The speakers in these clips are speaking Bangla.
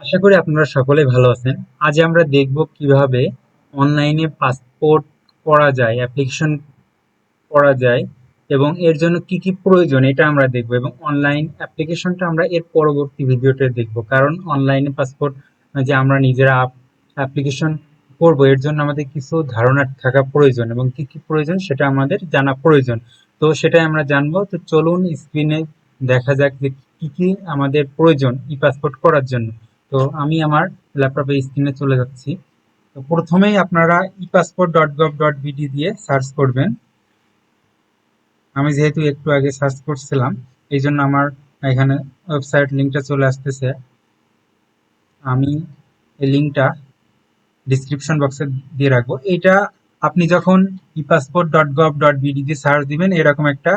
আশা করি আপনারা সকলে ভালো আছেন। আজ আমরা দেখব কীভাবে অনলাইনে পাসপোর্ট করা যায়, অ্যাপ্লিকেশন করা যায়, এবং এর জন্য কি কি প্রয়োজন এটা আমরা দেখব, এবং অনলাইন অ্যাপ্লিকেশনটা আমরা এর পরবর্তী ভিডিওতে দেখব। কারণ অনলাইনে পাসপোর্ট, যে আমরা নিজেরা অ্যাপ্লিকেশন করব, এর জন্য আমাদের কিছু ধারণা থাকা প্রয়োজন, এবং কি কি প্রয়োজন সেটা আমাদের জানা প্রয়োজন। তো সেটাই আমরা জানব। তো চলুন স্ক্রিনে দেখা যাক যে কি কি আমাদের প্রয়োজন ই পাসপোর্ট করার জন্য। তো আমি আমার ল্যাপটপের স্ক্রিনে চলে যাচ্ছি। তো প্রথমেই আপনারা e passport dot gov dot BD দিয়ে সার্চ করবেন। আমি যেহেতু একটু আগে সার্চ করছিলাম, এই জন্য আমার এখানে ওয়েবসাইট লিঙ্কটা চলে আসতেছে। আমি এই লিঙ্কটা ডিসক্রিপশন বক্সে দিয়ে রাখব। এটা আপনি যখন e passport dot gov dot BD দিয়ে সার্চ দিবেন, এরকম একটা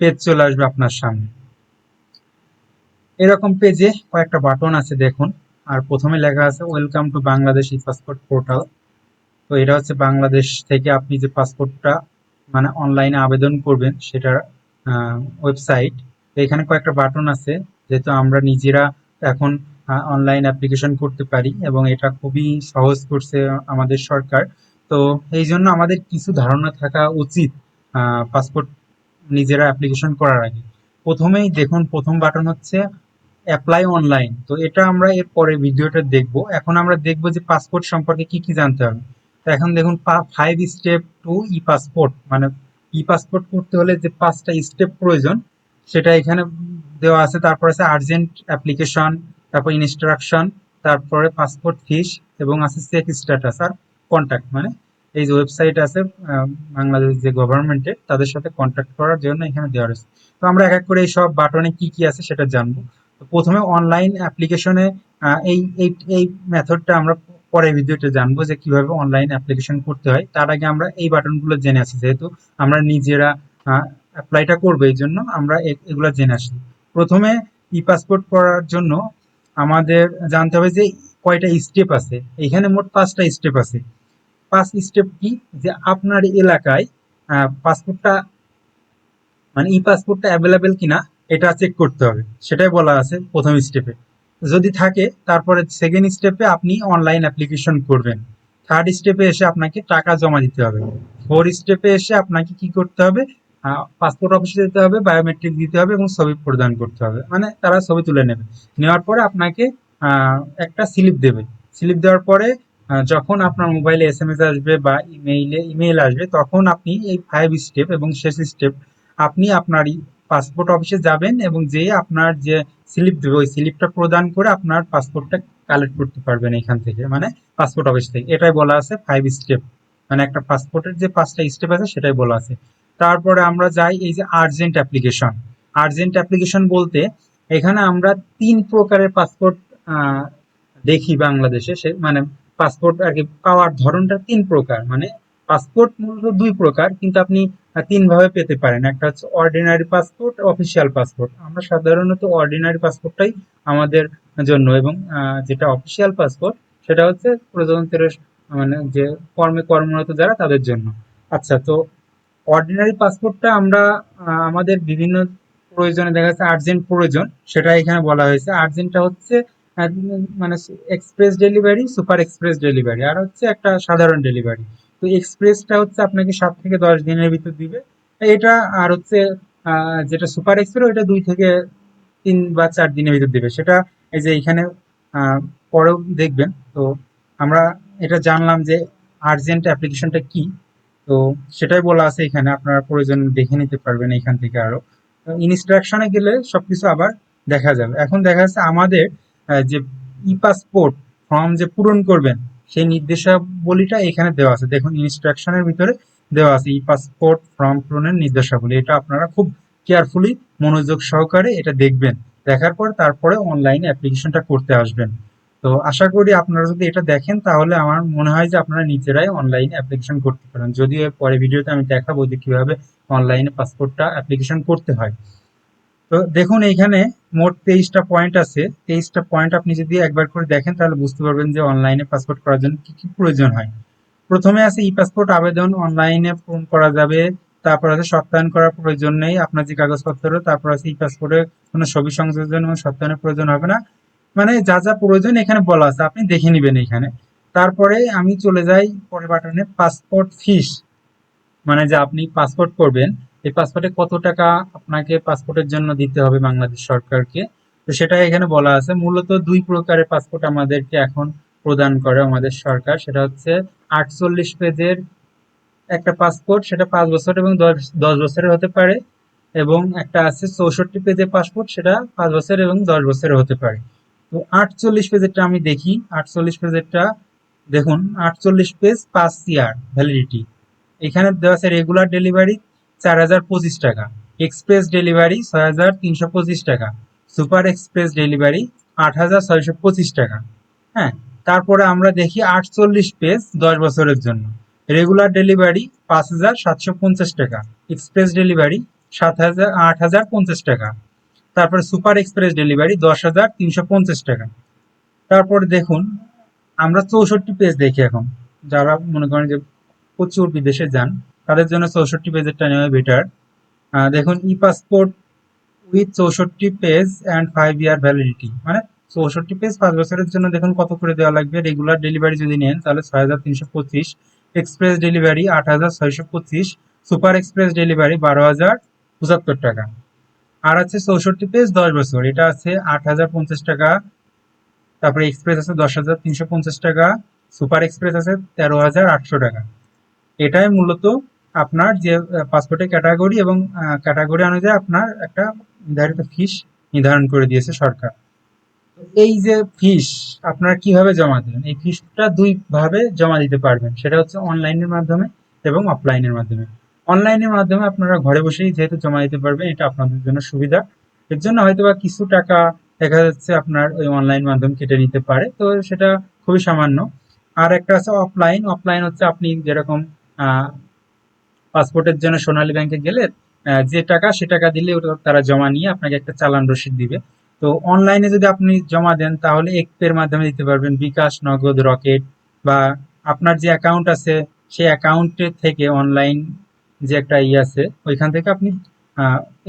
পেজ চলে আসবে আপনার সামনে। এরকম পেজে কয়েকটা বাটন আছে, দেখুন। আর প্রথমে লেখা আছে welcome to Bangladesh e passport portal তো এটা হচ্ছে বাংলাদেশ থেকে আপনি যে পাসপোর্টটা মানে অনলাইনে আবেদন করবেন, সেটার ওয়েবসাইট তো এখানে কয়েকটা বাটন আছে, যেহেতু আমরা নিজেরা এখন অনলাইন অ্যাপ্লিকেশন করতে পারি এবং এটা খুবই সহজ করছে আমাদের সরকার। তো এই জন্য আমাদের কিছু ধারণা থাকা উচিত পাসপোর্ট নিজেরা অ্যাপ্লিকেশন করার আগে। প্রথমেই দেখুন, প্রথম বাটন হচ্ছে অ্যাপ্লাই অনলাইন তো এটা আমরা এর পরে ভিডিওটা দেখব। এখন আমরা দেখব যে পাসপোর্ট সম্পর্কে কি কি জানতে হবে। তো এখন দেখুন five step to e passport মানে ই পাসপোর্ট করতে হলে যে পাঁচটা স্টেপ প্রয়োজন, সেটা এখানে দেওয়া আছে। তারপর আছে আর্জেন্ট অ্যাপ্লিকেশন তারপর ইনস্ট্রাকশন তারপরে পাসপোর্ট ফিস এবং আছে চেক স্ট্যাটাস আর কন্ট্যাক্ট মানে এই যে ওয়েবসাইট আছে বাংলাদেশ যে গভর্নমেন্টের তাদের সাথে কন্ট্যাক্ট করার জন্য এখানে দেওয়া রয়েছে। তো আমরা এক এক করে এই সব বাটনে কি কি আছে সেটা জানব। প্রথমে অনলাইন অ্যাপ্লিকেশনে এই এই এই মেথডটা আমরা পরের ভিডিওতে জানব যে কীভাবে অনলাইন অ্যাপ্লিকেশন করতে হয়। তার আগে আমরা এই বাটনগুলো জেনে আসি। যেহেতু আমরা নিজেরা অ্যাপ্লাইটা করব এই জন্য আমরা এগুলো জেনে আসি। প্রথমে ই পাসপোর্ট করার জন্য আমাদের জানতে হবে যে কয়টা স্টেপ আছে। এখানে মোট পাঁচটা স্টেপ আছে। পাঁচ স্টেপ কি? যে আপনার এলাকায় পাসপোর্টটা মানে ই পাসপোর্টটা অ্যাভেলেবেল কিনা এটা চেক করতে হবে। সেটাই বলা আছে প্রথম স্টেপে যদি থাকে, তারপরে সেকেন্ড স্টেপে আপনি অনলাইন অ্যাপ্লিকেশন করবেন। থার্ড স্টেপে এসে আপনাকে টাকা জমা দিতে হবে। ফোর স্টেপে এসে আপনাকে কি করতে হবে? পাসপোর্ট অফিসে যেতে হবে বায়োমেট্রিক দিতে হবে এবং ছবি প্রদান করতে হবে। মানে তারা ছবি তুলে নেবে। নেওয়ার পরে আপনাকে একটা স্লিপ দেবে। স্লিপ দেওয়ার পরে যখন আপনার মোবাইলে এস এম এস আসবে বা ইমেইলে ইমেইল আসবে, তখন আপনি এই ফাইভ স্টেপ এবং শেষ স্টেপ আপনি আপনার পাসপোর্ট অফিসে যাবেন এবং যে আপনার যে স্লিপ দেবে, ওই স্লিপটা প্রদান করে আপনার পাসপোর্টটা কালেক্ট করতে পারবেন এখান থেকে মানে পাসপোর্ট অফিস থেকে। এটাই বলা আছে ফাইভ স্টেপ মানে একটা পাসপোর্টের যে পাঁচটা স্টেপ আছে, সেটাই বলা আছে। তারপরে আমরা যাই এই যে আর্জেন্ট অ্যাপ্লিকেশন আর্জেন্ট অ্যাপ্লিকেশন বলতে এখানে আমরা তিন প্রকারের পাসপোর্ট দেখি বাংলাদেশে। সে মানে পাসপোর্ট আর কি পাওয়ার ধরনটা তিন প্রকার। মানে পাসপোর্ট মূলত দুই প্রকার, কিন্তু আপনি তিন ভাবে পেতে পারেন। একটা হচ্ছে অর্ডিনারি পাসপোর্ট অফিসিয়াল পাসপোর্ট আমরা সাধারণত অর্ডিনারি পাসপোর্টটাই আমাদের জন্য এবং যেটা অফিসিয়াল পাসপোর্ট সেটা হচ্ছে প্রজাতন্ত্রের মানে যে কর্মে কর্মরত যারা, তাদের জন্য। আচ্ছা তো অর্ডিনারি পাসপোর্টটা আমরা আমাদের বিভিন্ন প্রয়োজনে, দেখা যাচ্ছে আর্জেন্ট প্রয়োজন, সেটা এখানে বলা হয়েছে। আর্জেন্টটা হচ্ছে মানে express delivery super express delivery আর হচ্ছে একটা সাধারণ ডেলিভারি তো এক্সপ্রেসটা হচ্ছে আপনাকে সাত থেকে দশ দিনের ভিতর দিবে। এটা আর হচ্ছে যেটা সুপার এক্সপ্রেস ওইটা দুই থেকে তিন বা চার দিনের ভিতর দিবে। সেটা এই যে এখানে পরেও দেখবেন। তো আমরা এটা জানলাম যে আর্জেন্ট অ্যাপ্লিকেশনটা কি। তো সেটাই বলা আছে এখানে, আপনারা প্রয়োজন দেখে নিতে পারবেন এখান থেকে আরও। ইনস্ট্রাকশনে গেলে সবকিছু আবার দেখা যাবে। এখন দেখা যাচ্ছে আমাদের যে ই পাসপোর্ট ফর্ম যে পূরণ করবেন সেই নির্দেশাবলীটা এখানে দেওয়া আছে। দেখুন ইনস্ট্রাকশনের ভিতরে দেওয়া আছে ই পাসপোর্ট ফর্ম পূরণের নির্দেশাবলী। এটা আপনারা খুব কেয়ারফুলি মনোযোগ সহকারে এটা দেখবেন। দেখার পর তারপরে অনলাইনে অ্যাপ্লিকেশনটা করতে আসবেন। তো আশা করি আপনারা যদি এটা দেখেন, তাহলে আমার মনে হয় যে আপনারা নিজেরাই অনলাইনে অ্যাপ্লিকেশন করতে পারেন। যদিও পরে ভিডিওতে আমি দেখাবো যে কীভাবে অনলাইনে পাসপোর্টটা অ্যাপ্লিকেশন করতে হয়। তো দেখুন, এইখানে মোট তেইশটা পয়েন্ট আছে। তেইশটা পয়েন্ট আপনি যদি একবার করে দেখেন, তাহলে বুঝতে পারবেন যে অনলাইনে পাসপোর্ট করার জন্য কি কি প্রয়োজন হয়। প্রথমে আছে ই পাসপোর্ট আবেদন। অনলাইনে পূরণ করা যাবে, তারপর আছে সত্যায়ন করার প্রয়োজন নেই। আপনার যে কাগজপত্র তারপর আছে ই পাসপোর্টে কোনো ছবি সংযোজন এবং সত্যায়নের প্রয়োজন হবে না। মানে যা যা প্রয়োজন এখানে বলা আছে, আপনি দেখে নেবেন এখানে তারপরে আমি চলে যাই পরের বাটনে পাসপোর্ট ফিস মানে যে আপনি পাসপোর্ট করবেন এই পাসপোর্টে কত টাকা আপনাকে পাসপোর্টের জন্য দিতে হবে বাংলাদেশ সরকারকে? তো সেটা এখানে বলা আছে। মূলত দুই প্রকারের পাসপোর্ট আমাদেরকে এখন প্রদান করে আমাদের সরকার। সেটা হচ্ছে আটচল্লিশ পেজের একটা পাসপোর্ট সেটা পাঁচ বছর এবং দশ বছরের হতে পারে এবং একটা আছে চৌষট্টি পেজের পাসপোর্ট সেটা পাঁচ বছর এবং দশ বছরের হতে পারে। তো আটচল্লিশ পেজেরটা আমি দেখি। আটচল্লিশ পেজেরটা দেখুন, আটচল্লিশ পেজ পাঁচ ইয়ার ভ্যালিডিটি এখানে দেওয়া আছে রেগুলার ডেলিভারি চার হাজার পঁচিশ টাকা। এক্সপ্রেস ডেলিভারি ছয় হাজার তিনশো পঁচিশ টাকা। সুপার এক্সপ্রেস ডেলিভারি আট হাজার ছয়শো পঁচিশ টাকা। হ্যাঁ তারপরে আমরা দেখি আটচল্লিশ পেজ দশ বছরের জন্য। রেগুলার ডেলিভারি পাঁচ হাজার সাতশো পঞ্চাশ টাকা। এক্সপ্রেস ডেলিভারি সাত হাজার, আট হাজার পঞ্চাশ টাকা। তারপরে সুপার এক্সপ্রেস ডেলিভারি দশ হাজার তিনশো পঞ্চাশ টাকা। তারপর দেখুন, আমরা চৌষট্টি পেজ দেখি এখন। যারা মনে করেন যে প্রচুর বিদেশে যান তাদের জন্য চৌষট্টি পেজেরটা নেওয়া বেটার দেখুন ই পাসপোর্ট উইথ চৌষট্টি page and five year validity মানে চৌষট্টি পেজ পাঁচ বছরের জন্য দেখুন কত করে দেওয়া লাগবে। রেগুলার ডেলিভারি যদি নেন, তাহলে ছয় হাজার তিনশো পঁচিশ। এক্সপ্রেস ডেলিভারি আট হাজার ছয়শো পঁচিশ। সুপার এক্সপ্রেস ডেলিভারি বারো হাজার পঁচাত্তর টাকা। আর আছে চৌষট্টি পেজ দশ বছর। এটা আছে আট হাজার পঞ্চাশ টাকা। তারপরে এক্সপ্রেস আছে দশ হাজার তিনশো পঞ্চাশ টাকা। সুপার এক্সপ্রেস আছে তেরো হাজার আটশো টাকা। এটাই মূলত আপনার যে পাসপোর্টের ক্যাটাগরি এবং ক্যাটাগরি অনুযায়ী আপনার একটা নির্ধারিত ফিস নির্ধারণ করে দিয়েছে সরকার। এই যে ফিস আপনারা কীভাবে জমা দেবেন এই ফিসটা দুই ভাবে জমা দিতে পারবেন। সেটা হচ্ছে অনলাইনের মাধ্যমে এবং অফলাইনের মাধ্যমে। অনলাইনের মাধ্যমে আপনারা ঘরে বসেই যেহেতু জমা দিতে পারবেন, এটা আপনাদের জন্য সুবিধা। এর জন্য হয়তো বা কিছু টাকা দেখা যাচ্ছে আপনার ওই অনলাইন মাধ্যম কেটে নিতে পারে, তো সেটা খুবই সামান্য। আর একটা আছে অফলাইন অফলাইন হচ্ছে আপনি যেরকম পাসপোর্টের জন্য সোনালী ব্যাংকে গেলে যে টাকা, সে টাকা দিলে ওটা তারা জমা নিয়ে আপনাকে একটা চালান রসিদ দিবে। তো অনলাইনে যদি আপনি জমা দেন, তাহলে এর মাধ্যমে দিতে পারবেন বিকাশ, নগদ, রকেট বা আপনার যে অ্যাকাউন্ট আছে সেই অ্যাকাউন্টের থেকে অনলাইন যে একটা ই আছে, ওইখান থেকে আপনি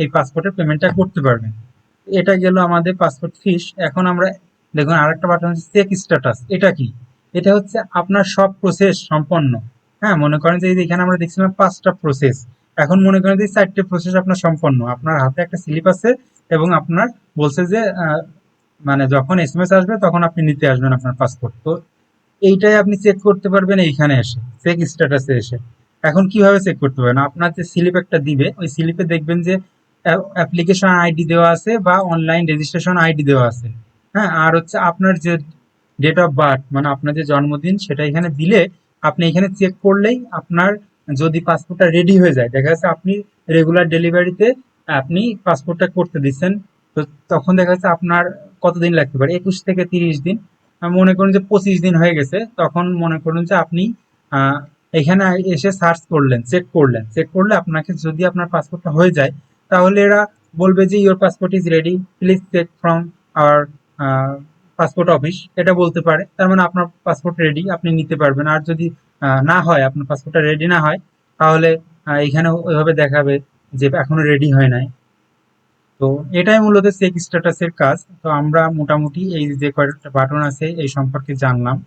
এই পাসপোর্টের পেমেন্টটা করতে পারবেন। এটা গেল আমাদের পাসপোর্ট ফিস। এখন আমরা দেখুন আরেকটা বাটন হচ্ছে চেক স্ট্যাটাস এটা কি? এটা হচ্ছে আপনার সব প্রসেস সম্পন্ন। হ্যাঁ মনে করেন যে এখানে আমরা দেখছিলাম পাঁচটা প্রসেস এখন মনে করেন যে চারটে প্রসেস আপনার সম্পন্ন। আপনার হাতে একটা স্লিপ আছে এবং আপনার বলছে যে মানে যখন এস এম এস আসবে তখন আপনি নিতে আসবেন আপনার পাসপোর্ট তো এইটাই আপনি চেক করতে পারবেন এইখানে এসে চেক স্ট্যাটাসে এসে। এখন কীভাবে চেক করতে পারবেন? আপনার যে স্লিপ একটা দিবে, ওই স্লিপে দেখবেন যে অ্যাপ্লিকেশন আইডি দেওয়া আছে বা অনলাইন রেজিস্ট্রেশন আইডি দেওয়া আছে। হ্যাঁ আর হচ্ছে আপনার যে ডেট অফ বার্থ মানে আপনার যে জন্মদিন, সেটা এখানে দিলে আপনি এখানে চেক করলেই আপনার যদি পাসপোর্টটা রেডি হয়ে যায়, দেখা যাচ্ছে আপনি রেগুলার ডেলিভারিতে আপনি পাসপোর্টটা করতে দিচ্ছেন, তো তখন দেখা যাচ্ছে আপনার কতদিন লাগতে পারে? একুশ থেকে তিরিশ দিন। মনে করুন যে পঁচিশ দিন হয়ে গেছে, তখন মনে করুন যে আপনি এখানে এসে সার্চ করলেন চেক করলেন। চেক করলে আপনাকে যদি আপনার পাসপোর্টটা হয়ে যায়, তাহলে এরা বলবে যে your passport is ready please check from our passport office এটা বলতে পারে। তার মানে আপনার পাসপোর্ট রেডি আপনি নিতে পারবেন। আর যদি না হয়, আপনার পাসপোর্টটা রেডি না হয়, তাহলে এখানে ওইভাবে দেখাবে যে এখনও রেডি হয় নাই। তো এটাই মূলত চেক স্ট্যাটাসের কাজ। তো আমরা মোটামুটি এই যে কয়েকটা বাটন আছে, এই সম্পর্কে জানলাম।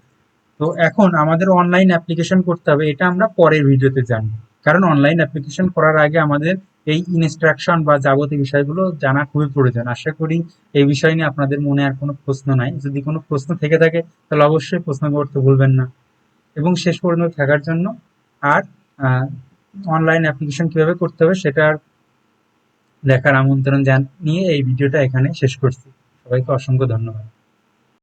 তো এখন আমাদের অনলাইন অ্যাপ্লিকেশন করতে হবে, এটা আমরা পরের ভিডিওতে জানব। কারণ অনলাইন অ্যাপ্লিকেশন করার আগে আমাদের এই ইনস্ট্রাকশন বা যাবতীয় বিষয়গুলো জানা খুবই প্রয়োজন। আশা করি এই বিষয় নিয়ে আপনাদের মনে আর কোনো প্রশ্ন নাই। যদি কোনো প্রশ্ন থেকে থাকে, তাহলে অবশ্যই প্রশ্ন করতে ভুলবেন না। এবং শেষ পর্যন্ত থাকার জন্য আর অনলাইন অ্যাপ্লিকেশন কীভাবে করতে হবে সেটার দেখার আমন্ত্রণ জানিয়ে এই ভিডিওটা এখানে শেষ করছি। সবাইকে অসংখ্য ধন্যবাদ।